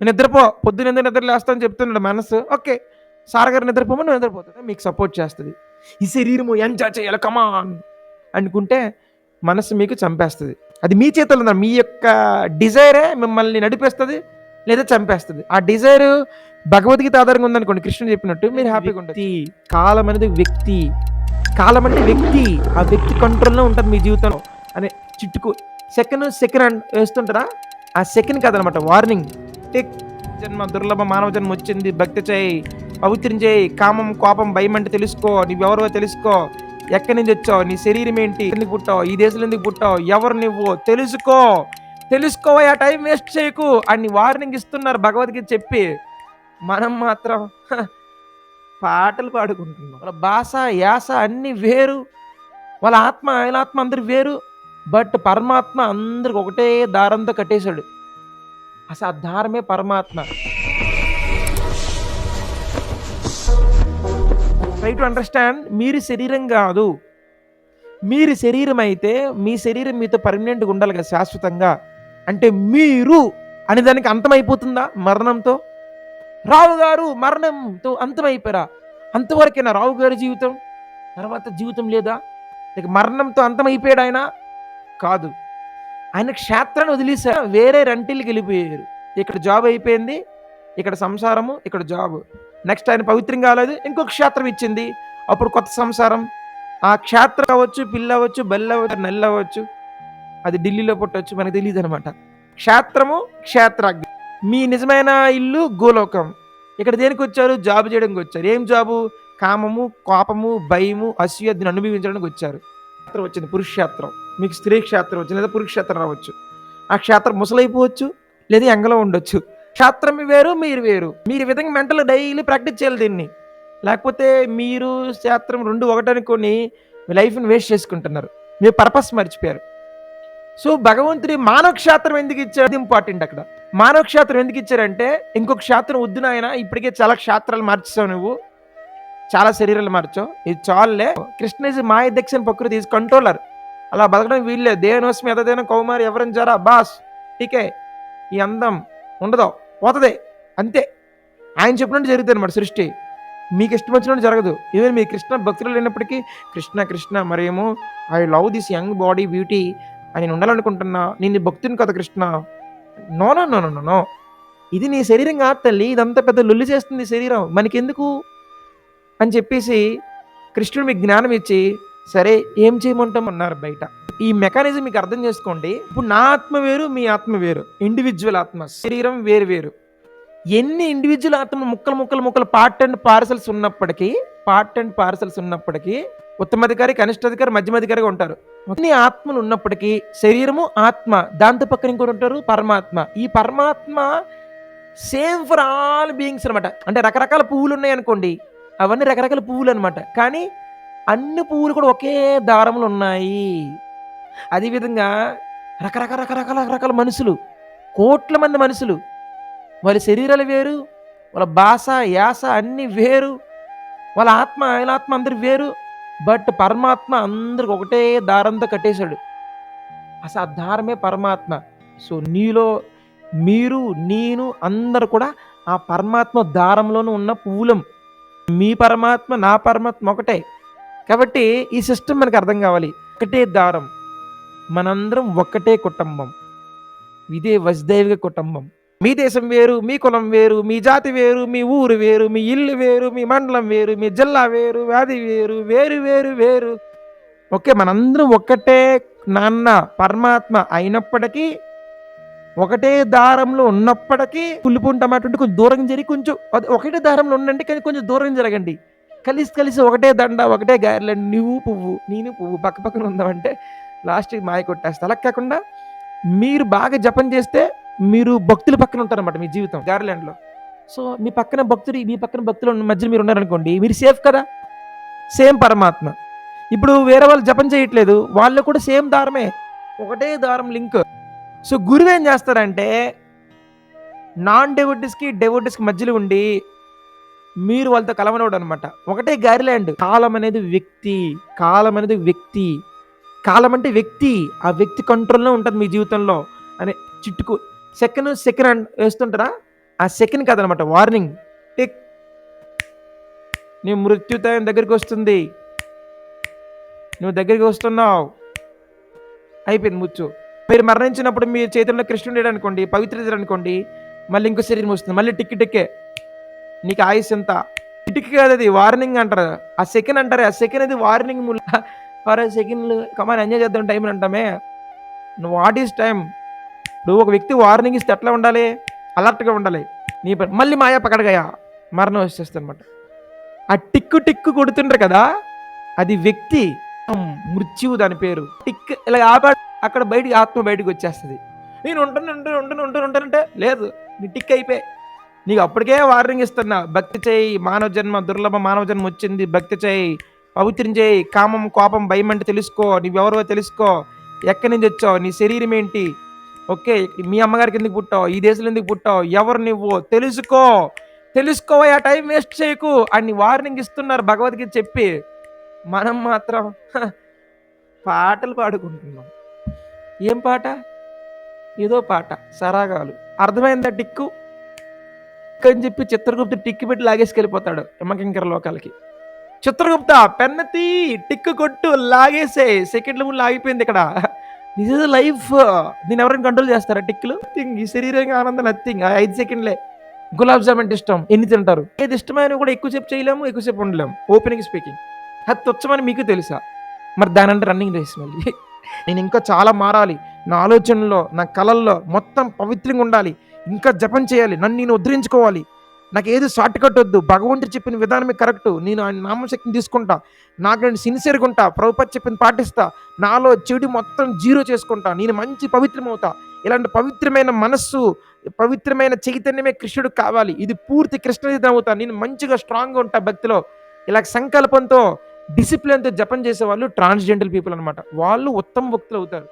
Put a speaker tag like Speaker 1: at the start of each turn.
Speaker 1: నిద్రపో పొద్దున ఎందుకు నిద్ర లేస్తామని చెప్తున్నాడు మనసు. ఓకే సార్ గారు నిద్రపోమని నువ్వు నిద్రపోతుంది మీకు సపోర్ట్ చేస్తుంది. ఈ శరీరము ఎంజాయ్ చేయాలి కమాన్ అనుకుంటే మనసు మీకు చంపేస్తుంది. అది మీ చేతుల్లో ఉంది మీ యొక్క డిజైరే మిమ్మల్ని నడిపేస్తుంది లేదా చంపేస్తుంది. ఆ డిజైర్ భగవద్గీత ఆధారంగా ఉందనుకోండి కృష్ణుడు చెప్పినట్టు మీరు హ్యాపీగా ఉంటుంది కాలం అనేది వ్యక్తి. కాలం అంటే వ్యక్తి. ఆ వ్యక్తి కంట్రోల్లో ఉంటుంది మీ జీవితంలో. అనే చిట్టుకు సెకండ్ సెకండ్ వేస్తుంటారా? ఆ సెకండ్ కాదనమాట వార్నింగ్ భక్తి జన్మ దుర్లభ మానవ జన్మ వచ్చింది. భక్తి చేయి పవిత్రం చేయి కామం కోపం భయం అంటే తెలుసుకో. నువ్వెవరో తెలుసుకో. ఎక్కడి నుంచి వచ్చావు? నీ శరీరం ఏంటి? ఎందుకు పుట్టావు? ఈ దేశంలో ఎందుకు పుట్టావు? ఎవరు నువ్వు? తెలుసుకో. తెలుసుకో ఆ టైం వేస్ట్ చేయకు అని వార్నింగ్ ఇస్తున్నారు భగవద్గీత చెప్పి. మనం మాత్రం పాటలు పాడుకుంటున్నాం. వాళ్ళ భాష యాస అన్నీ వేరు. వాళ్ళ ఆత్మ ఆయన ఆత్మ అందరు వేరు. బట్ పరమాత్మ అందరికి ఒకటే దారంతో కట్టేశాడు. అసలు ఆ దారమే పరమాత్మ ట్రై టు అండర్స్టాండ్ మీరు శరీరం కాదు మీరు శరీరం అయితే మీ శరీరం మీతో పర్మనెంట్గా ఉండాలి కదా శాశ్వతంగా అంటే మీరు అనే దానికి అంతమైపోతుందా మరణంతో రావు గారు మరణంతో అంతమైపోయారా అంతవరకేనా రావు గారి జీవితం తర్వాత జీవితం లేదా మరణంతో అంతమైపోయాడు ఆయన కాదు ఆయన క్షేత్రాన్ని వదిలేసారు వేరే రెంటిల్కి వెళ్ళిపోయారు. ఇక్కడ జాబ్ అయిపోయింది ఇక్కడ సంసారము ఇక్కడ జాబ్. నెక్స్ట్ ఆయన పవిత్రం కాలేదు ఇంకొక క్షేత్రం ఇచ్చింది. అప్పుడు కొత్త సంసారం. ఆ క్షేత్రం అవ్వచ్చు పిల్ల అవ్వచ్చు బెల్ల అవ్వచ్చు నెల్ల అవ్వచ్చు అది ఢిల్లీలో పుట్టవచ్చు మనకు తెలియదు అనమాట క్షేత్రము క్షేత్రాగ్ని మీ నిజమైన ఇల్లు గోలోకం. ఇక్కడ దేనికి వచ్చారు? జాబ్ చేయడానికి వచ్చారు. ఏం జాబు? కామము కోపము భయము అసూయని అనుభవించడానికి వచ్చారు. క్షేత్రం వచ్చింది పురుషక్షేత్రం మీకు స్త్రీ క్షేత్రం వచ్చింది లేదా పురుషక్షేత్రం రావచ్చు. ఆ క్షేత్రం ముసలైపోవచ్చు లేదా ఎంగలో ఉండొచ్చు. క్షేత్రం వేరు మీరు వేరు. మీరు విధంగా మెంటల్ డైలీ ప్రాక్టీస్ చేయాలి దీన్ని. లేకపోతే మీరు క్షేత్రం రెండు ఒకటనుకొని మీ లైఫ్ని వేస్ట్ చేసుకుంటున్నారు. మీ పర్పస్ మర్చిపోయారు. సో భగవంతుడి మానవ క్షేత్రం ఎందుకు ఇచ్చాడు ఇంపార్టెంట్ అక్కడ. మానవ క్షేత్రం ఎందుకు ఇచ్చారంటే ఇంకొక క్షేత్రం వద్దు నాయన ఇప్పటికే చాలా క్షేత్రాలు మార్చేసావు నువ్వు. చాలా శరీరాలు మార్చో. ఇది చాలులే. కృష్ణ ఇస్ మాయ దక్షిణ ప్రకృతి. ఈజ్ కంట్రోలర్ అలా బతకడం వీళ్ళే దేనోస్మి ఎదదేన కౌమారి ఎవరైనా జరా బాస్ టీకే ఈ అందం ఉండదు. పోతుంది. అంతే. ఆయన చెప్పినట్టు జరుగుతుంది అనమాట సృష్టి. మీకు ఇష్టం వచ్చినట్టు జరగదు. ఈవెన్ మీ కృష్ణ భక్తులు లేనప్పటికీ కృష్ణ కృష్ణ మరేమో I love this young body beauty అని నేను ఉండాలనుకుంటున్నా. నేను భక్తుని కదా Krishna. No no no no no ఇది నీ శరీరం కాదు తల్లి. ఇదంతా పెద్ద లొల్లి చేస్తుంది శరీరం. మనకెందుకు? అని చెప్పేసి కృష్ణుడు మీకు జ్ఞానం ఇచ్చి సరే ఏం చేయమంటాం అన్నారు బయట. ఈ మెకానిజం మీకు అర్థం చేసుకోండి. ఇప్పుడు నా ఆత్మ వేరు మీ ఆత్మ వేరు. ఇండివిజువల్ ఆత్మ. శరీరం వేరు వేరు. ఎన్ని ఇండివిజువల్ ఆత్మ ముక్కలు ముక్కలు ముక్కలు పార్ట్ అండ్ పార్సల్స్ ఉన్నప్పటికీ పార్ట్ అండ్ పార్సల్స్ ఉన్నప్పటికీ ఉత్తమాధికారి కనిష్టాధికారి మధ్యమాధికారిగా ఉంటారు. అన్ని ఆత్మలు ఉన్నప్పటికీ శరీరము ఆత్మ. దాంతో పక్కన ఇంకోటి ఉంటారు పరమాత్మ. ఈ పరమాత్మ సేమ్ ఫర్ ఆల్ బీయింగ్స్ అనమాట అంటే రకరకాల పువ్వులు ఉన్నాయి అనుకోండి. అవన్నీ రకరకాల పువ్వులు అనమాట కానీ అన్ని పువ్వులు కూడా ఒకే దారంలో ఉన్నాయి. అదేవిధంగా రకరకాల రకరకాల రకరకాల మనుషులు కోట్ల మంది మనుషులు. వాళ్ళ శరీరాలు వేరు వాళ్ళ భాష యాస అన్నీ వేరు వాళ్ళ ఆత్మ ఆయన ఆత్మ అందరు వేరు. బట్ పరమాత్మ అందరికి ఒకటే దారంతో కట్టేశాడు. అసలు ఆ దారమే పరమాత్మ. సో నీలో మీరు నేను అందరు కూడా ఆ పరమాత్మ దారంలోనూ ఉన్న పువ్వులం. మీ పరమాత్మ నా పరమాత్మ ఒకటే. కాబట్టి ఈ సిస్టమ్ మనకు అర్థం కావాలి. ఒకటే దారం మనందరం ఒక్కటే కుటుంబం. ఇదే వసుదైవిక కుటుంబం. మీ దేశం వేరు మీ కులం వేరు మీ జాతి వేరు మీ ఊరు వేరు మీ ఇల్లు వేరు మీ మండలం వేరు మీ జిల్లా వేరు వ్యాధి వేరు వేరు వేరు వేరు. ఓకే మనందరం ఒక్కటే నాన్న పరమాత్మ అయినప్పటికీ ఒకటే దారంలో ఉన్నప్పటికీ పుల్లిపుంటాం అటువంటి కొంచెం దూరం జరిగి కొంచెం అది ఒకటే దారంలో ఉండండి కానీ కొంచెం దూరం జరగండి. కలిసి కలిసి ఒకటే దండ ఒకటే గారెలండి నువ్వు పువ్వు నేను పువ్వు పక్క పక్కన ఉందామంటే లాస్ట్కి మాయ కొట్టేస్తా. అలా కాకుండా మీరు బాగా జపం చేస్తే మీరు భక్తుల పక్కన ఉంటారన్నమాట మీ జీవితం గార్లాండ్లో. సో మీ పక్కన భక్తుడు మీ పక్కన భక్తుల మధ్య మీరు ఉన్నారనుకోండి మీరు సేఫ్ కదా? సేమ్ పరమాత్మ. ఇప్పుడు వేరే వాళ్ళు జపం చేయట్లేదు వాళ్ళు కూడా సేమ్ దారమే. ఒకటే దారం లింక్. సో గురువు ఏం చేస్తారంటే నాన్ డెవోటిస్కి డెవోటీస్కి మధ్యలో ఉండి మీరు వాళ్ళతో కలవనవడం అనమాట ఒకటే గారిలాండ్ కాలం అనేది వ్యక్తి. కాలం అనేది వ్యక్తి. కాలం అంటే వ్యక్తి. ఆ వ్యక్తి కంట్రోల్లో ఉంటుంది మీ జీవితంలో అనే చిట్టుకు సెకండ్ సెకండ్ వేస్తుంటారా? ఆ సెకండ్ కాదనమాట వార్నింగ్. టిక్. నీ మృత్యుతాయం దగ్గరికి వస్తుంది. నువ్వు దగ్గరికి వస్తున్నావు. అయిపోయింది ముచ్చు. మీరు మరణించినప్పుడు మీ చేతుల్లో కృష్ణుడు అనుకోండి పవిత్రత అనుకోండి మళ్ళీ ఇంకో శరీరం వస్తుంది మళ్ళీ టిక్కి టిక్కే. నీకు ఆయుస్ ఎంత? టిక్కి కాదు అది వార్నింగ్ అంటారు. ఆ సెకండ్ అంటారు ఆ సెకండ్ అది వార్నింగ్ ముల్. ఫర్ సెకండ్లు కమాన్ ఎంజాయ్ చేద్దాం టైం అంటామే. వాట్ ఈస్ టైం నువ్వు ఒక వ్యక్తి వార్నింగ్ ఇస్తే ఎట్లా ఉండాలి? అలర్ట్గా ఉండాలి. నీ మళ్ళీ మాయా పకడగాయ? మరణం వచ్చేస్తుంది అనమాట ఆ టిక్కు టిక్కు కొడుతుండ్రు కదా అది వ్యక్తి. మృత్యువు దాని పేరు. టిక్ ఇలా ఆపాడు అక్కడ బయటికి ఆత్మ బయటకు వచ్చేస్తుంది. నేను ఉంటాను ఉంటాను ఉంటాను ఉంటాను ఉంటానంటే లేదు నీ టిక్ అయిపోయి నీకు అప్పటికే వార్నింగ్ ఇస్తున్నా భక్తి చేయి మానవ జన్మ దుర్లభ మానవ జన్మ వచ్చింది భక్తి చేయి పవిత్రం చేయి కామం కోపం భయం అంటే తెలుసుకో నువ్వెవరో తెలుసుకో ఎక్కడి నుంచి వచ్చావు నీ శరీరం ఏంటి? ఓకే మీ అమ్మగారికి ఎందుకు పుట్టావు ఈ దేశంలో ఎందుకు పుట్టావు ఎవరు నువ్వు? తెలుసుకో తెలుసుకో ఆ టైం వేస్ట్ చేయకు అని వార్నింగ్ ఇస్తున్నారు భగవద్గీత చెప్పి మనం మాత్రం పాటలు పాడుకుంటున్నాం. ఏం పాట? ఏదో పాట సరాగాలు. అర్థమైందా టిక్కు? అని చెప్పి చిత్రగుప్త టిక్కు పెట్టి లాగేసుకెళ్ళిపోతాడు యమకింకర లోకాలకి. చిత్రగుప్త పెన్నతి టిక్కు కొట్టు లాగేసే. సెకండ్ల ముందు ఆగిపోయింది ఇక్కడ. దిస్ ఇస్ లైఫ్ దీన్ని ఎవరైనా కంట్రోల్ చేస్తారా టిక్లు థింగ్ ఈ శరీరంగా ఆనందం నథింగ్ ఐదు సెకండ్లే. గులాబ్ జామ్ అంటే ఇష్టం. ఎన్ని తింటారు? ఏది ఇష్టమైన కూడా ఎక్కువసేపు చేయలేము ఎక్కువసేపు ఉండలేము. ఓపెనింగ్ స్పీకింగ్ అది తుచ్చమని మీకు తెలుసా? మరి దాని అంటే రన్నింగ్ రేస్ మళ్ళీ. నేను ఇంకా చాలా మారాలి. నా ఆలోచనలో నా కళల్లో మొత్తం పవిత్రంగా ఉండాలి. ఇంకా జపం చేయాలి. నన్ను నేను ఉద్ధరించుకోవాలి. నాకు ఏది షార్ట్ కట్ వద్దు. భగవంతుడు చెప్పిన విధానమే కరెక్ట్ నేను ఆయన నామశక్తిని తీసుకుంటా. నాకు నేను సిన్సియర్గా ఉంటా. ప్రభుపతి చెప్పిన పాటిస్తా. నాలో చెడు మొత్తం జీరో చేసుకుంటా. నేను మంచి పవిత్రమవుతా. ఇలాంటి పవిత్రమైన మనస్సు పవిత్రమైన చైతన్యమే కృష్ణుడు కావాలి. ఇది పూర్తి కృష్ణయుతం అవుతా నేను మంచిగా స్ట్రాంగ్గా ఉంటా భక్తిలో. ఇలా సంకల్పంతో డిసిప్లిన్తో జపం చేసే వాళ్ళు ట్రాన్స్జెండర్ పీపుల్ అనమాట వాళ్ళు ఉత్తమ భక్తులు అవుతారు.